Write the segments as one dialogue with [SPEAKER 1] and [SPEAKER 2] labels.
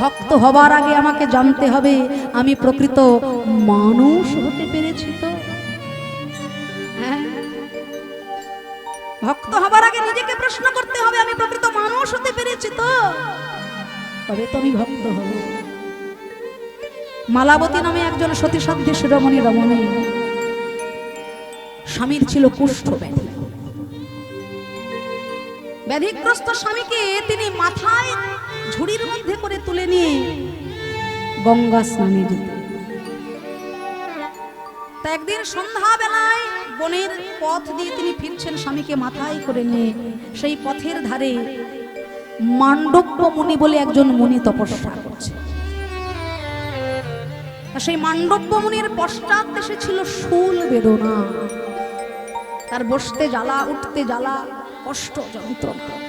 [SPEAKER 1] ভক্ত হবার আগে আমাকে জানতে হবে, আমি প্রকৃত মানুষ হতে পেরেছি তো? হ্যাঁ? ভক্ত হবার আগে নিজেকে প্রশ্ন করতে হবে, আমি প্রকৃত মানুষ হতে পেরেছি তো? তবে তো আমি ভক্ত হব। মালাবতী নামে একজন সতী সতীসাধ্যী শিরোমণি রমণী। স্বামীর ছিল কুষ্ঠ ব্যাধি। ব্যাধিগ্রস্ত স্বামীকে তিনি মাথায় ঝুড়ির মধ্যে করে তুলে নিয়ে গঙ্গা স্নানে যেতেন তা একদিন সন্ধ্যাবেলায় বনের পথ দিয়ে তিনি ফিরছেন স্বামীকে মাথায় করে নিয়ে। সেই পথের ধারে মান্ডব্য মুনি বলে একজন মুনি তপস্যা করছে। সেই মান্ডব্য মুনির পশ্চাৎ দেশে ছিল শুল বেদনা। তার বসতে জ্বালা, উঠতে জ্বালা, কষ্ট যন্ত্রণা।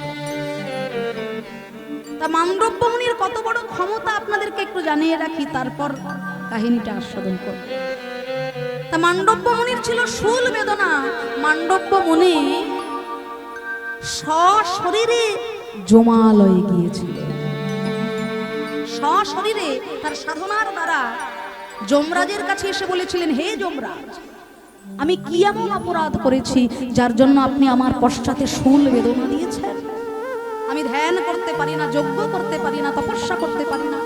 [SPEAKER 1] তা মান্ডব্য মুনির কত বড় ক্ষমতা আপনাদেরকে একটু জানিয়ে রাখি, তারপর কাহিনীটা আস্বাদন করব। তা মান্ডব্য মুনির ছিল শুল বেদনা। মান্ডব্য মুনি সশরীরে জমালয়ে গিয়েছিল। সশরীরে তার সাধনার দ্বারা যমরাজের কাছে এসে বলেছিলেন, হে যমরাজ, আমি কি এমন অপরাধ করেছি যার জন্য আপনি আমার পশ্চাতে শুল বেদনা দিয়েছেন? আমি ধ্যান করতে পারি না, যজ্ঞ করতে পারি না, তপস্যা করতে পারি না।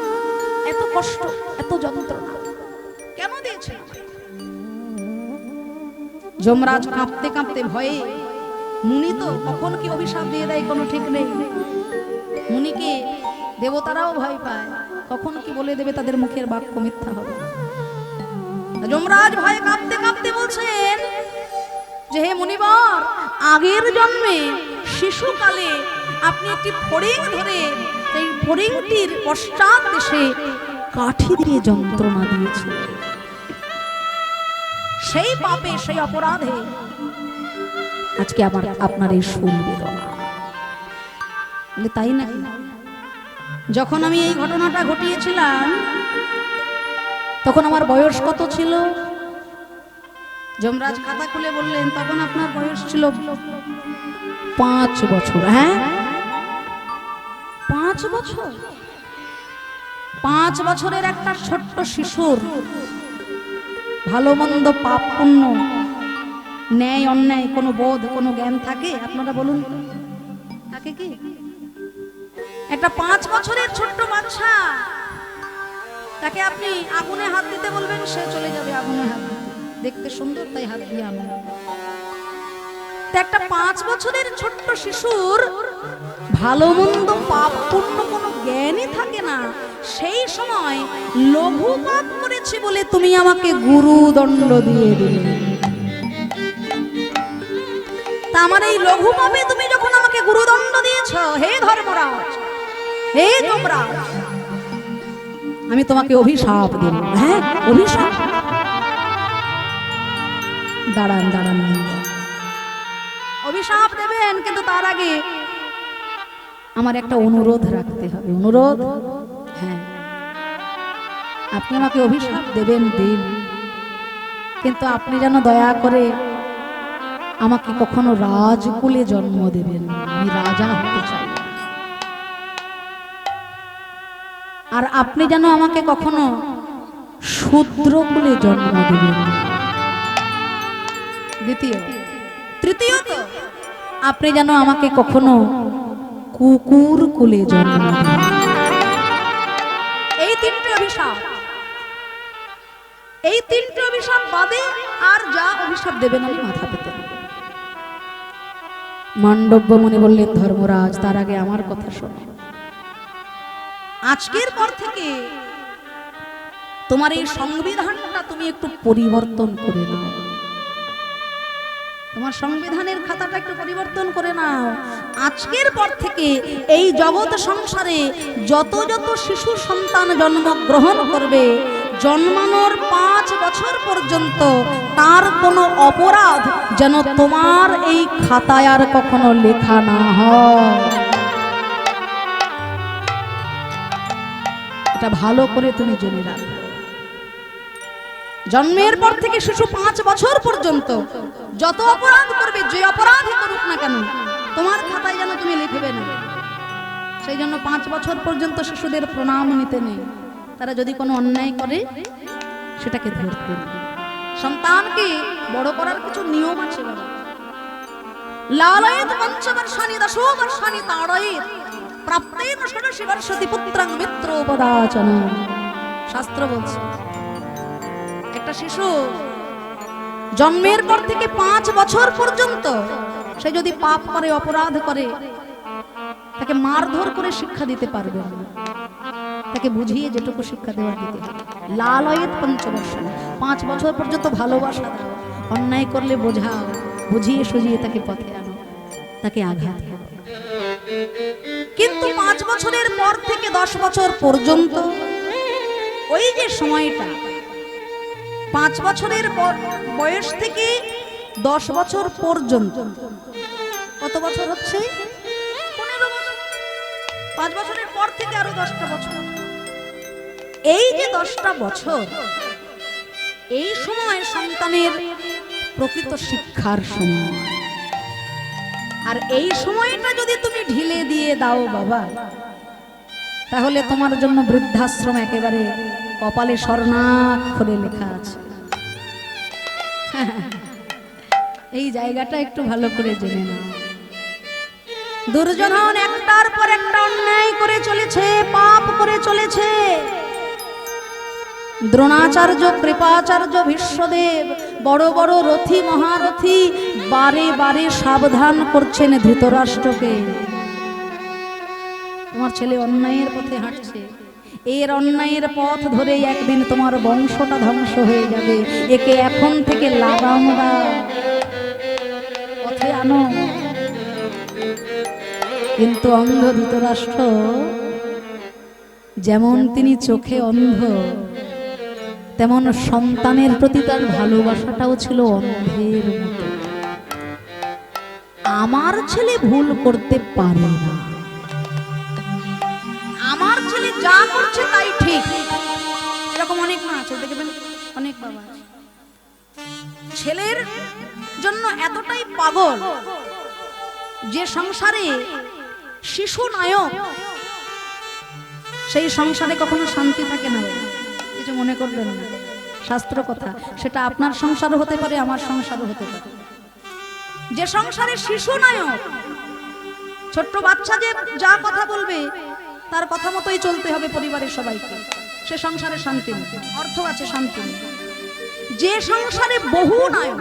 [SPEAKER 1] এত কষ্ট, এত যন্ত্রণা। কেন দিয়েছেন যমরাজ কাঁপতে কাঁপতে ভয়ে, মুনি তো, কখন কি অভিশাপ দিয়ে দেয়, কোনো ঠিক নেই। মুনিকে দেবতারাও ভয় পায়, কখন কি বলে দেবে তাদের মুখের বাক্য মিথ্যা হবে যমরাজ ভয়ে কাঁপতে কাঁপতে বলছেন যে, হে মুনিবর, আগের জন্মে শিশুকালে আপনি একটি ফড়িং ধরে এই ফড়িংটির পশ্চাৎ দেশে কাঠি দিয়ে যন্ত্রণা দিয়েছিলেন। সেই পাপে, সেই অপরাধে আজকে আমার আপনার এই শুল বেদনা। তাই না? যখন আমি এই ঘটনাটা ঘটিয়েছিলাম, তখন আমার বয়স কত ছিল? যমরাজ খাতা খুলে বললেন, তখন আপনার বয়স ছিল পাঁচ বছর। হ্যাঁ? পাঁচ বছর? পাঁচ বছরের একটা ছোট্ট শিশুর ভালো মন্দ পাপ পুণ্য, ন্যায়, অন্যায় কোনো বোধ, কোনো জ্ঞান থাকে? আপনারা বলুন? থাকে কি? একটা পাঁচ বছরের ছোট্ট বাচ্চা, তাকে আপনি আগুনে হাত দিতে বলবেন, সে চলে যাবে আগুনে হাত দেখতে সুন্দর, তাই হাত দিয়ে আনো একটা পাঁচ বছরের ছোট্ট শিশুর ভালো মন্দ পাপ পূর্ণ কোনো জ্ঞানই থাকে না। সেই সময় লঘু পাপ করেছি বলে তুমি আমাকে গুরু দণ্ড দিয়ে দিলে। তা আমার এই লঘু পাপে তুমি যখন আমাকে গুরুদণ্ড দিয়েছ, হে ধর্মরাজ, হে যমরাজ আমি তোমাকে অভিশাপ দেব হ্যাঁ অভিশাপ? দাঁড়ান দাঁড়ান। অভিশাপ দেবেন কিন্তু তার আগে আমার একটা অনুরোধ রাখতে হবে। অনুরোধ? হ্যাঁ। আপনি আমাকে অভিশাপ দেবেন দিন কিন্তু আপনি যেন দয়া করে আমাকে কখনো রাজকুলে জন্ম দেবেন আমি রাজা হতে চাই। আর আপনি যেন আমাকে কখনো শূদ্রকুলে জন্ম দেবেন না। দ্বিতীয়। তৃতীয়ত আপনি যেন আমাকে কখনো কুকুর কুলে জন্ম এই তিনটে অভিশাপ। এই তিনটে অভিশাপ বাদে আর যা অভিশাপ দেবেন আমি মাথা পেতে মান্ডব্য মনে বললেন ধর্মরাজ তার আগে আমার কথা শোনো। আজকের পর থেকে তোমার এই সংবিধানটা তুমি একটু পরিবর্তন করে নাও। তোমার সংবিধানের খাতাটা একটু পরিবর্তন করে নাও। আজকের পর থেকে এই জগৎ সংসারে যত যত শিশু সন্তান জন্মগ্রহণ করবে, জন্মানোর পাঁচ বছর পর্যন্ত তার কোনো অপরাধ যেন তোমার এই খাতায় আর কখনো লেখা না হয়। এটা ভালো করে তুমি জেনে রাখো। জন্মের পর থেকে শিশু পাঁচ বছর পর্যন্ত যত অপরাধ করবে, যে অপরাধই করুক না কেন, তোমার খাতায় যেন তুমি লিখবে না। সেই জন্য পাঁচ বছর পর্যন্ত শিশুদের প্রণাম নিতে নেই। তারা যদি কোনো অন্যায় করে, সেটাকে ধরতে সন্তানকে বড় করার কিছু নিয়ম আছে লালয়েত পঞ্চবর্ষানি দশবর্ষানি তাড়য়েত প্রাপ্তেন ষোড়শী বর্ষতি পুত্রাং মিত্রোপদাচন শাস্ত্র বলছে শিশু। জন্মের পর থেকে পাঁচ বছর পর্যন্ত সে যদি পাপ করে, অপরাধ করে, তাকে মারধর করে শিক্ষা দিতে পারবে তাকে বুঝিয়ে যেটুকু শিক্ষা দেওয়া দিতে হবে। লালয়েত পঞ্চবর্ষণ। পাঁচ বছর পর্যন্ত ভালোবাসা দাও। অন্যায় করলে বোঝাও বুঝিয়ে সুঝিয়ে তাকে পথে আনো। তাকে আঘাত কিন্তু পাঁচ বছরের পর থেকে দশ বছর পর্যন্ত ওই যে সময়টা পাঁচ বছরের পর, বয়স থেকে দশ বছর পর্যন্ত। কত বছর হচ্ছে? পাঁচ বছরের পর থেকে আরও দশটা বছর। এই যে দশটা বছর, এই সময় সন্তানের প্রকৃত শিক্ষার সময়। আর এই সময়টা যদি তুমি ঢিলে দিয়ে দাও বাবা, তাহলে তোমার জন্য বৃদ্ধাশ্রম একেবারে কপালে স্বর্ণাক্ষরে লেখা আছে। এই জায়গাটা একটু ভালো করে জেনে নাও। দুর্যোধন একটার পর একটা অন্যায় করে চলেছে, পাপ করে চলেছে। দ্রোণাচার্য, কৃপাচার্য ভীষ্মদেব বড় বড় রথী, মহারথী, বারে বারে সাবধান করছেন ধৃতরাষ্ট্রকে। তোমার ছেলে অন্যায়ের পথে হাঁটছে। এর অন্যায়ের পথ ধরেই একদিন তোমার বংশটা ধ্বংস হয়ে যাবে। একে এখন থেকে লাগাম পথে আনো। কিন্তু অন্ধ ধৃতরাষ্ট্র, যেমন তিনি চোখে অন্ধ, তেমন সন্তানের প্রতি তার ভালোবাসাটাও ছিল অন্ধের মতো। আমার ছেলে ভুল করতে পারে না। আমার ছেলে যা করছে তাই ঠিক। এরকম অনেক মা আছে দেখবেন অনেক বাবা আছে। ছেলের জন্য এতটাই পাগল যে সংসারে শিশু নায়ক, সেই সংসারে কখনো শান্তি থাকে না। কিছু মনে করবেন না। শাস্ত্র কথা, সেটা আপনার সংসারও হতে পারে, আমার সংসারও হতে পারে। যে সংসারে শিশু নায়ক, ছোট্ট বাচ্চা যে যা কথা বলবে তার কথা মতোই চলতে হবে পরিবারের সবাইকে। সে সংসারে শান্তি অর্থ আছে শান্তি যে সংসারে বহু নায়ক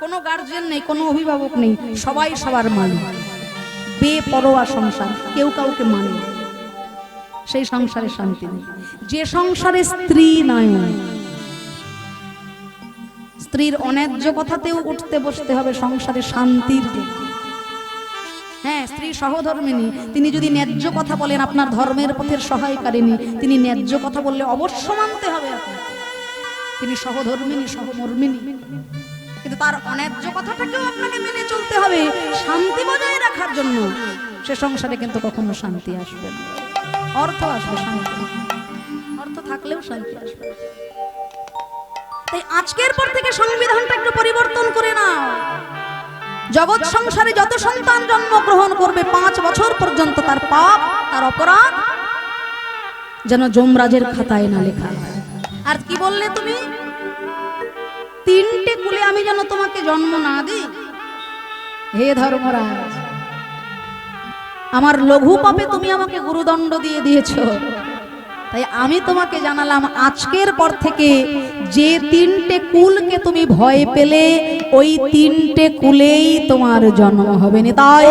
[SPEAKER 1] কোনো গার্জেন নেই, কোনো অভিভাবক নেই, সবাই সবার মালিক। বেপরোয়া সংসার, কেউ কাউকে মানে। সেই সংসারে শান্তি নেই। যে সংসারে স্ত্রী নায়ক স্ত্রীর অন্যায্য কথাতেও উঠতে বসতে হবে সংসারে শান্তির জন্য হ্যাঁ স্ত্রী সহধর্মিনী তিনি যদি ন্যায্য কথা বলেন, আপনার ধর্মের পথের সহায়কারিনী তিনি ন্যায্য কথা বললে অবশ্য মানতে হবে তিনি সহধর্মিনী সহমর্মিনী কিন্তু তার অন্যায্য কথাটাকেও আপনাকে মেনে চলতে হবে, শান্তি বজায় রাখার জন্য। সে সংসারে কিন্তু কখনো শান্তি আসবে না। অর্থ আসবে শান্তি। অর্থ থাকলেও শান্তি আসবে। তাই আজকের পর থেকে সংবিধানটা একটু পরিবর্তন করে না জগৎ সংসারে যত সন্তান জন্মগ্রহণ করবে, পাঁচ বছর পর্যন্ত তার পাপ, তার অপরাধ যেন যমরাজের খাতায় না লেখা আর কি বললে তুমি? তিনটে কুলে আমি যেন তোমাকে জন্ম না দিই। হে ধর্মরাজ, আমার লঘু পাপে তুমি আমাকে গুরুদণ্ড দিয়ে দিয়েছ। তাই আমি তোমাকে জানালাম আজকের পর থেকে যে তিনটে কুলকে তুমি ভয় পেলে ওই তিনটে কুলেই তোমার জন্ম হবে না। তাই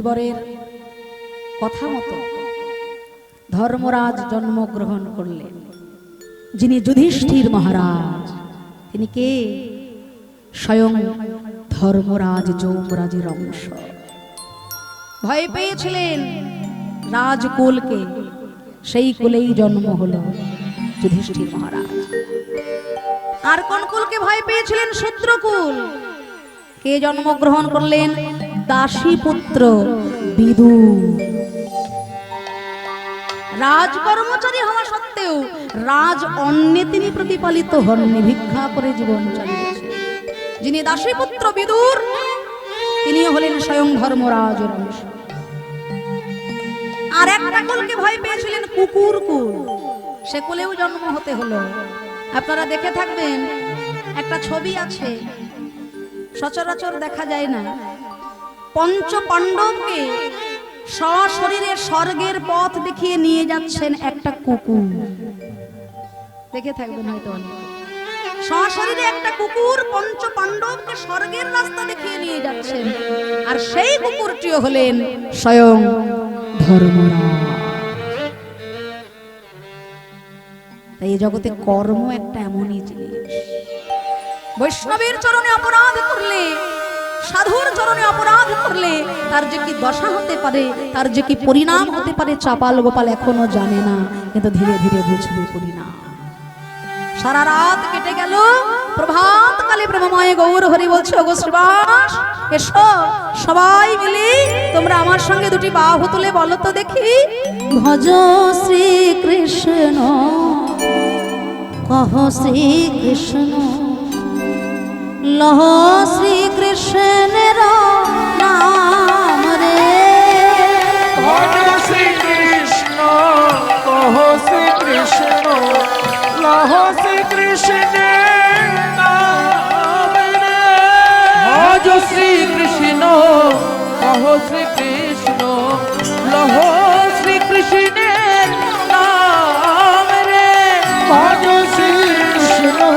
[SPEAKER 1] মুনিবরের কথা মতো ধর্মরাজ জন্মগ্রহণ করলেন। যিনি যুধিষ্ঠির মহারাজ, তিনি কে? স্বয়ং ধর্মরাজ যৌমরাজের অংশ। ভয় পেয়েছিলেন রাজকুলকে, সেই কুলেই জন্ম হল যুধিষ্ঠির মহারাজ। আর কোন কুলকে ভয় পেয়েছিলেন শূদ্রকুল কে জন্মগ্রহণ করলেন? দাসী পুত্র বিদু। রাজ কর্মচারী হওয়া সত্ত্বেও রাজ অন্নে তিনি প্রতিপালিত হননি, ভিক্ষা করে জীবন চালিয়েছে। যিনি দাসী পুত্র বিদুর তিনি হলেন স্বয়ং ধর্মরাজের অংশ আর একটা কুলকে ভয় পেয়েছিলেন কুকুর কুল। সে কুলেও জন্ম হতে হলো। আপনারা দেখে থাকবেন, একটা ছবি আছে। সচরাচর দেখা যায় না। পঞ্চ পাণ্ডবকে সশরীরে স্বর্গের পথ দেখিয়ে নিয়ে যাচ্ছেন একটা কুকুর। দেখে থাকবেন হয়তো অনেক। সশরীরে একটা কুকুর পঞ্চ পাণ্ডবকে স্বর্গের রাস্তা দেখিয়ে নিয়ে যাচ্ছেন। আর সেই কুকুরটিও হলেন স্বয়ং ধর্মরাজ। তাই এই জগতে কর্ম একটা এমনই জিনিস। বৈষ্ণবের চরণে অপরাধ করলে সাধুর চরণে অপরাধ করলে, তার যে কি দশা হতে পারে, তার যে কি পরিণাম হতে পারে, চাপাল গোপাল এখনও জানে না। কিন্তু ধীরে ধীরে বুঝবে পরিণাম। সারা রাত কেটে গেল। প্রভাত কালে প্রেমময় গৌর হরি বলছে, ওগো শ্রীবাস, এসো। সবাই মিলে তোমরা আমার সঙ্গে দুটি বাহু তুলে বলো তো দেখি। ভজ শ্রীকৃষ্ণ। কহ শ্রীকৃষ্ণ। লহ শ্রীকৃষ্ণের নাম রে।
[SPEAKER 2] ভজ শ্রীকৃষ্ণ কহ শ্রীকৃষ্ণ লহ শ্রীকৃষ্ণের নাম রে। ভজ শ্রীকৃষ্ণ কহ শ্রীকৃষ্ণ লহ শ্রীকৃষ্ণের নাম রে। ভজ শ্রীকৃষ্ণ
[SPEAKER 3] কহ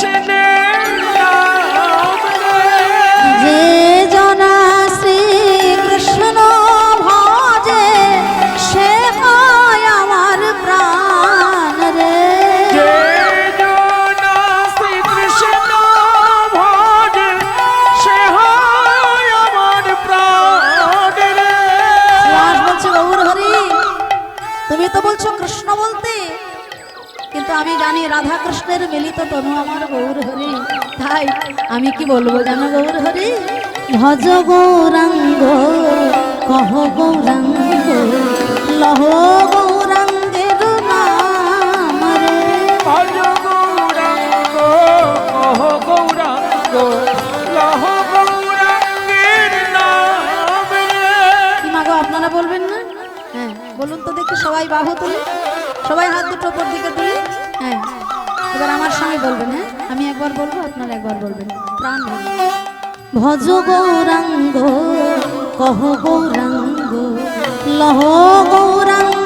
[SPEAKER 1] তো বলছো কৃষ্ণ বলতে? কিন্তু আমি জানি রাধা কৃষ্ণের মিলিত তনু আমার গৌর হরি। তাই আমি কি বলব জানো গৌর হরি? ভজ গৌরাঙ্গ, কহ গৌরাঙ্গ, লহ তো দেখি সবাই বাহু তুলি, সবাই হাত দুটো উপর দিকে তুলি হ্যাঁ। এবার আমার স্বামী বলবেন হ্যাঁ? আমি একবার বলব, আপনারা একবার বলবেন। প্রাণ। ভজ গৌরাঙ্গ, কহ গৌরাঙ্গ, লহ গৌরাঙ্গের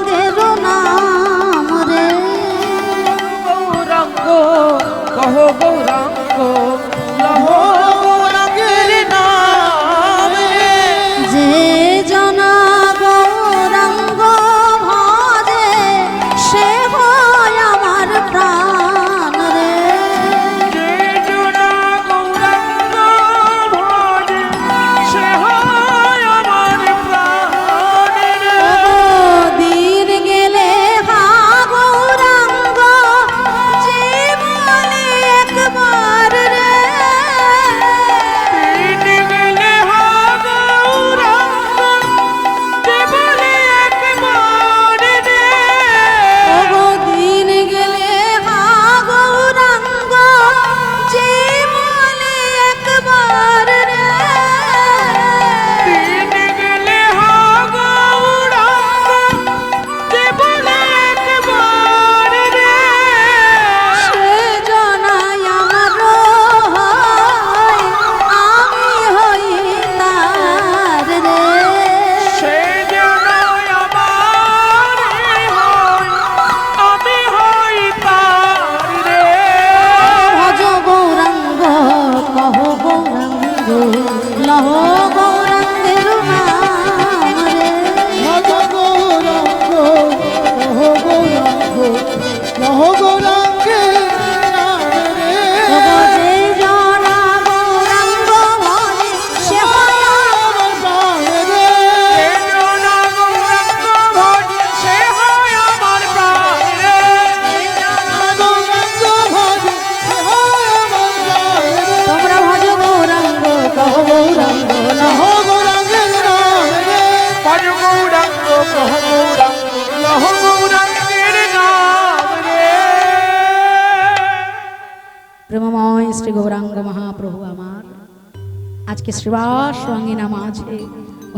[SPEAKER 1] আজকে শ্রীবাস রঙিনা মাঝে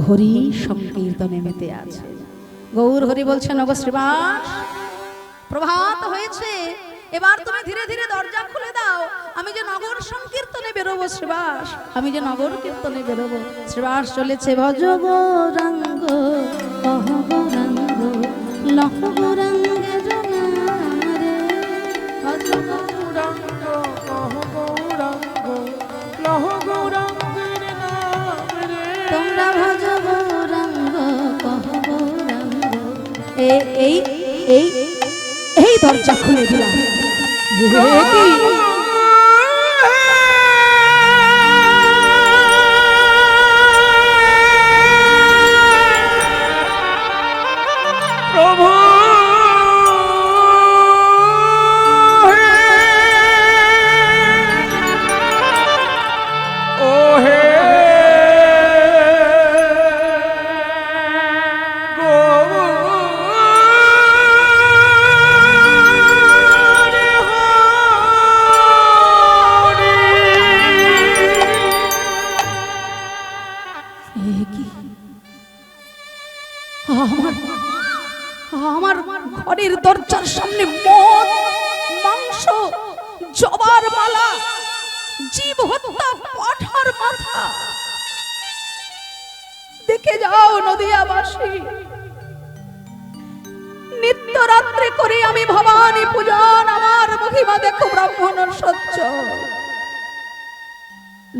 [SPEAKER 1] হরি সংকীর্তনে মেতে আছে। গৌর হরি বলছেন, ওগো শ্রীবাস প্রভাত হয়েছে। এবার তুমি ধীরে ধীরে দরজা খুলে দাও। আমি যে নগর সংকীর্তনে বেরোবো শ্রীবাস আমি যে নগর কীর্তনে বেরোবো। শ্রীবাস চলেছে ভজ গৌরাঙ্গ, লহ গৌরাঙ্গে এই এই এই দরজা খুলে দিলাম।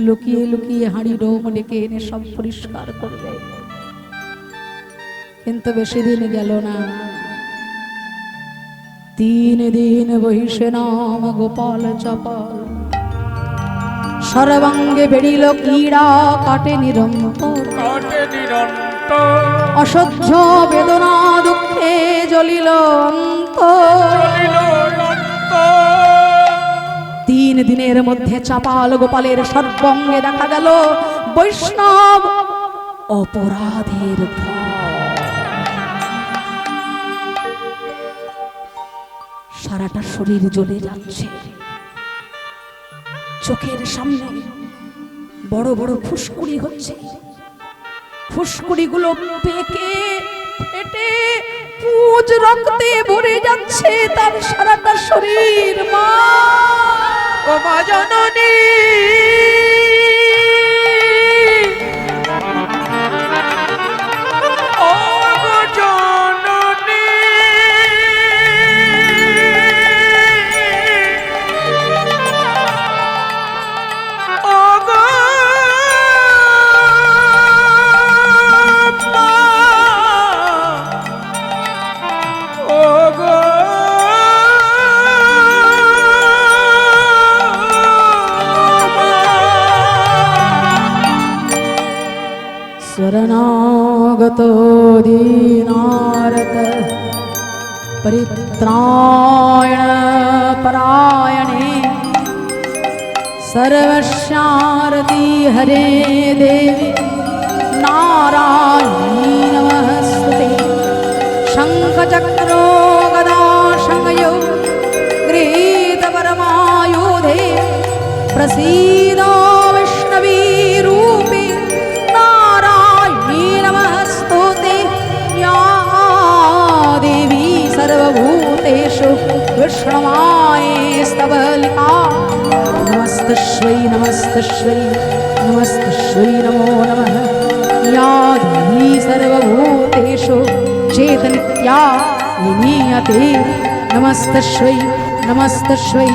[SPEAKER 1] লুকিয়ে লুকিয়ে হাঁড়ি ডোম ডেকে এনে সব পরিষ্কার করবে কিন্তু বেশি দিন গেল না। তিন দিন বহিষে নাম গোপাল চপল। সর্বাঙ্গে বেড়িল ক্রীড়া, কাটে নিরন্তর।
[SPEAKER 2] কাটে নিরন্তর
[SPEAKER 1] অসহ্য বেদনা দুঃখে জ্বলিল অন্ত তিন দিনের মধ্যে চাপাল গোপালের সর্বঙ্গে দেখা গেল বৈষ্ণব অপরাধের সারাটা শরীর জ্বলে যাচ্ছে। চোখের সামনে বড় বড় ফুসকুড়ি হচ্ছে। ফুসকুড়িগুলো পেকে ফেটে পুজ রক্তে ভরে যাচ্ছে তার সারাটা শরীর মা।
[SPEAKER 2] ও মা জননী।
[SPEAKER 1] नमस्ते शङ्खचक्रो गदा शङ्गयो गृहीतपरमायुधे प्रसीद विष्णवी रूपे नारायणी नमस्तुते या देवी सर्वभूतेषु विष्णमाये स्तवलिका नमस्तश्वै नमस्तश्वै नमस्तश्वै नमो नमः या सर्वभूतेषु चेतनित्या विनीयते। नमस्तश्वै नमस्तश्वै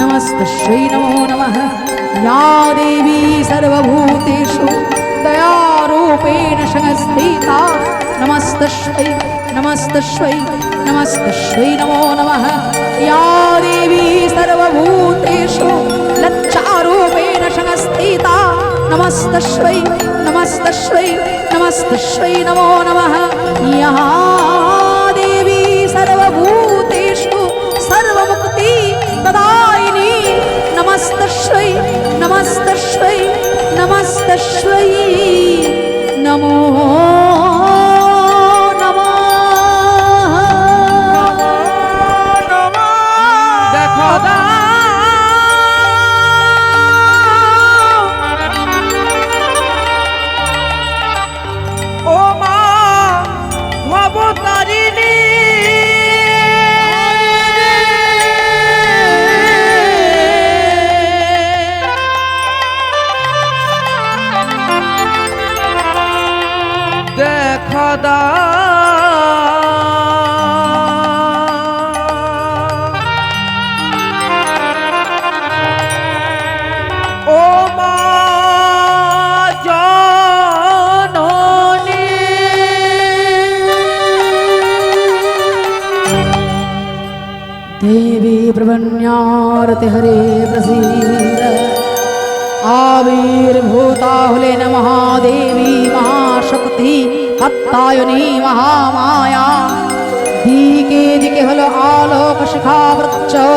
[SPEAKER 1] नमस्तश्वै नमो नमः। या देवी सर्वभूतेषु दयारूपेण संस्थिता नमस्तश्वै नमस्तश्वै नमस्तश्वै नमो नमः। या देवी सर्वभूतेषु लज्जारूपेण संस्थिता नमस्तश्वै नमस्तश्वै नमस्तश्वै नमो नमः। या देवी सर्वभूतेषु सर्वमुक्ति प्रदायिनी नमस्तश्वै नमस्तश्वै नमस्तश्वै। नमो नमः।
[SPEAKER 2] দেখো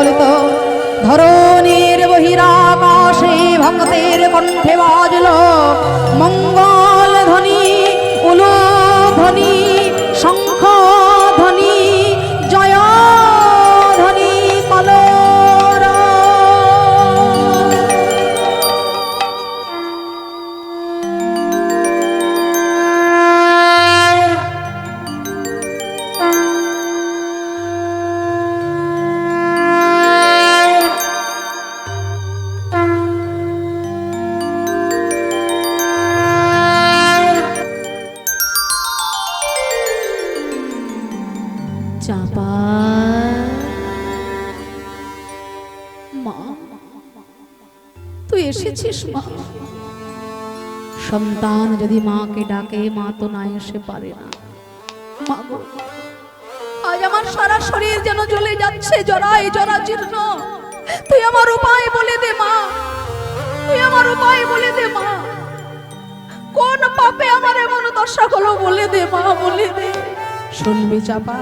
[SPEAKER 1] প্রচলিত সন্তান যদি মাকে ডাকে, মা তো না এসে পারে না। আজ আমার সারা শরীর যেন জ্বলে যাচ্ছে জরাই জরা জীর্ণ তুই আমার উপায় বলে দে, মা। তুই আমার উপায় বলে দে, মা। কোন পাপে আমার এমন দশা হলো বলে দে, মা, বলে দে। শুনবি চাপা।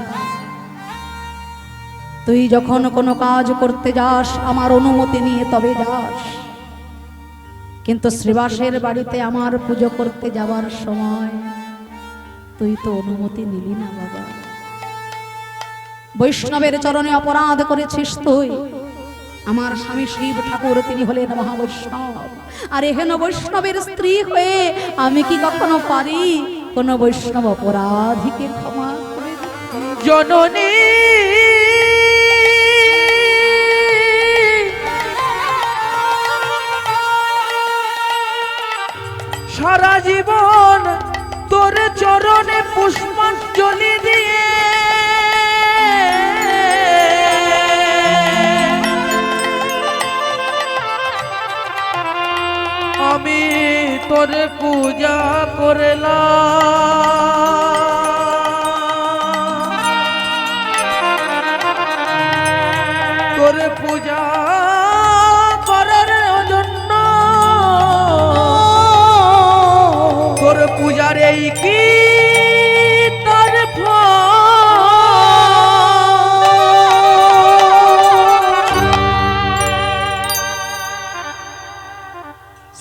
[SPEAKER 1] তুই যখন কোনো কাজ করতে যাস, আমার অনুমতি নিয়ে তবে যাস। কিন্তু শ্রীবাসের বাড়িতে আমার পুজো করতে যাবার সময় তুই তো অনুমতি নিলি না বাবা। বৈষ্ণবের চরণে অপরাধ করেছিস তুই। আমার স্বামী শিব ঠাকুর তিনি হলেন মহাবৈষ্ণব। আর এহেন বৈষ্ণবের স্ত্রী হয়ে আমি কি কখনো পারি? কোন বৈষ্ণব অপরাধীকে ক্ষমা
[SPEAKER 2] জননী সারা জীবন তোর চরণে পুষ্পাঞ্জলি দিয়ে। আমি তোর পূজা করলাম।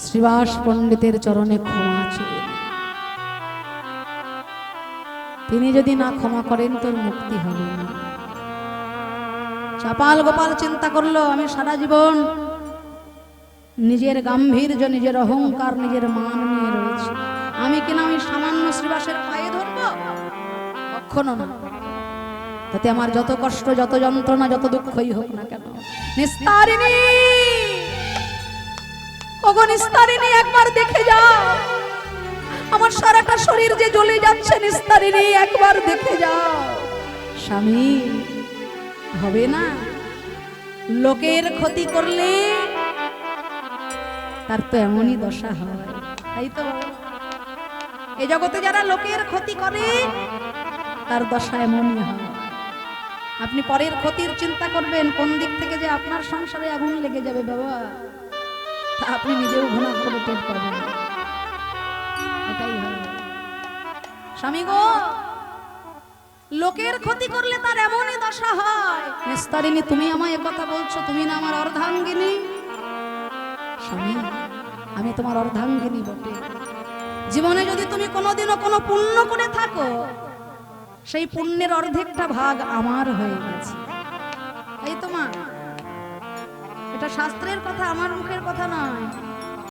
[SPEAKER 1] শ্রীবাস পণ্ডিতের চরণে ক্ষমা চেয়ে তিনি যদি না ক্ষমা করেন, তোর মুক্তি হবে চাপাল গোপাল চিন্তা করল, আমি সারা জীবন নিজের গাম্ভীর্য, নিজের অহংকার, নিজের মান আমি কিনা আমি সামান্য শ্রীবাসের পায়ে ধরবো? কখনো না। তাতে আমার যত কষ্ট, যত যন্ত্রণা, যত দুঃখই হোক না কেন। নিস্তারিণী! ওগো নিস্তারিণী, একবার দেখে যাও। আমার সারাটা শরীর যে জ্বলে যাচ্ছে, নিস্তারিণী, একবার দেখে যাও। স্বামী, হবে না? লোকের ক্ষতি করলে তার তো এমনই দশা হয়। তাই তো। এ জগতে যারা লোকের ক্ষতি করে, তার দশা এমনই হয়। আপনি পরের ক্ষতির চিন্তা করবেন, কোন দিক থেকে যে আপনার সংসারে আগুন লেগে যাবে বাবা, তা আপনি নিজেও ঘন করে টের পাবেন। স্বামী গো, লোকের ক্ষতি করলে তার এমনই দশা হয়। নিস্তারিণী, তুমি আমায় কথা বলছো, তুমি না আমার অর্ধাঙ্গিনী। স্বামী, আমি তোমার অর্ধাঙ্গিনী বটে। জীবনে যদি তুমি কোনোদিনও কোনো পুণ্য করে থাকো, সেই পুণ্যের অর্ধেকটা ভাগ আমার হয়ে গেছে। এই তোমার এটা শাস্ত্রের কথা, আমার মুখের কথা নয়।